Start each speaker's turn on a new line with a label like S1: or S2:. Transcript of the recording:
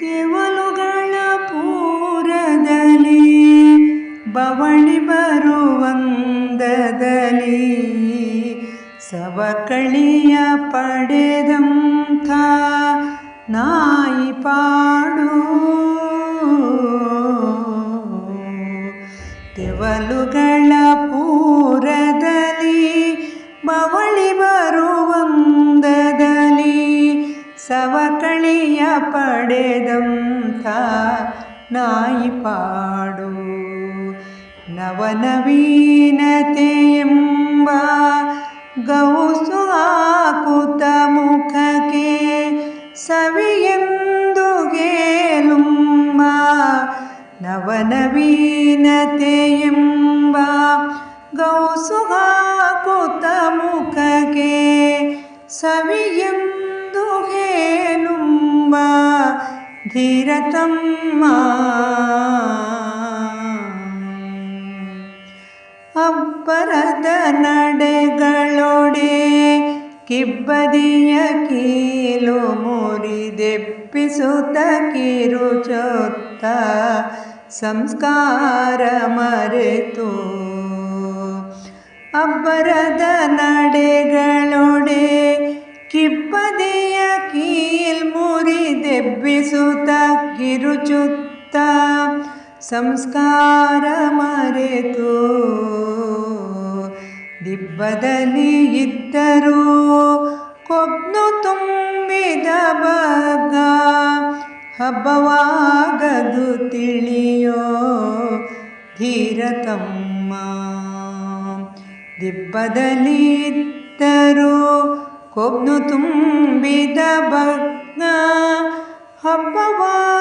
S1: ತೆವಲುಗಳ ಪೂರದಲ್ಲಿ ಬವಣಿ ಬರುವಂದದಲ್ಲಿ ಸವಕಳಿಯ ಪಡೆದಂಥ ನಾಯಿ ಪಾಡು. ತೆವಲುಗಳ ಸವಕಳಿಯ ಪಡೆದಂಥ ನಾಯಿ ಪಾಡು. ನವನವೀನತೆ ಎಂಬ ಗೌಸು ಹಾಕುತ್ತ ಮುಖಕ್ಕೆ ಸವಿಯೆಂದು ಗೇಲುಮ್ಮ ನವನವೀನತೆ ಎಂಬ ಗೌಸು ಹಾಕುತ ಮುಖಕ್ಕೆ ಸವಿಯೆಂದು ಧೀರತಮ್ಮ. ಅಬ್ಬರದ ನಡೆಗಳೊಡೆ ಕಿಬ್ಬದಿಯ ಕೀಲು ಮುರಿದೆಪ್ಪಿಸುತ್ತ ಕಿರುಚೊತ್ತ ಸಂಸ್ಕಾರ ಮರೆತು. ಅಬ್ಬರದ ನಡೆಗಳೊಡೆ ಕಿಬ್ಬದಿಯ ಮುರಿದೆಬ್ಬಿಸುತ್ತ ಕಿರುಚುತ್ತ ಸಂಸ್ಕಾರ ಮರೆತು. ದಿಬ್ಬದಲ್ಲಿ ಇದ್ದರೂ ಕೊಬ್ನು ತುಂಬಿದ ಬಗ, ಹಬ್ಬವಾಗದು ತಿಳಿಯೋ ಧೀರತಮ್ಮ ದಿಬ್ಬದಲ್ಲಿ ಇದ್ದರೂ ಕೊಬ್ನು ತುಂಬಿದ ಬಗ್ಗ ಹಬ್ಬವಾಗದು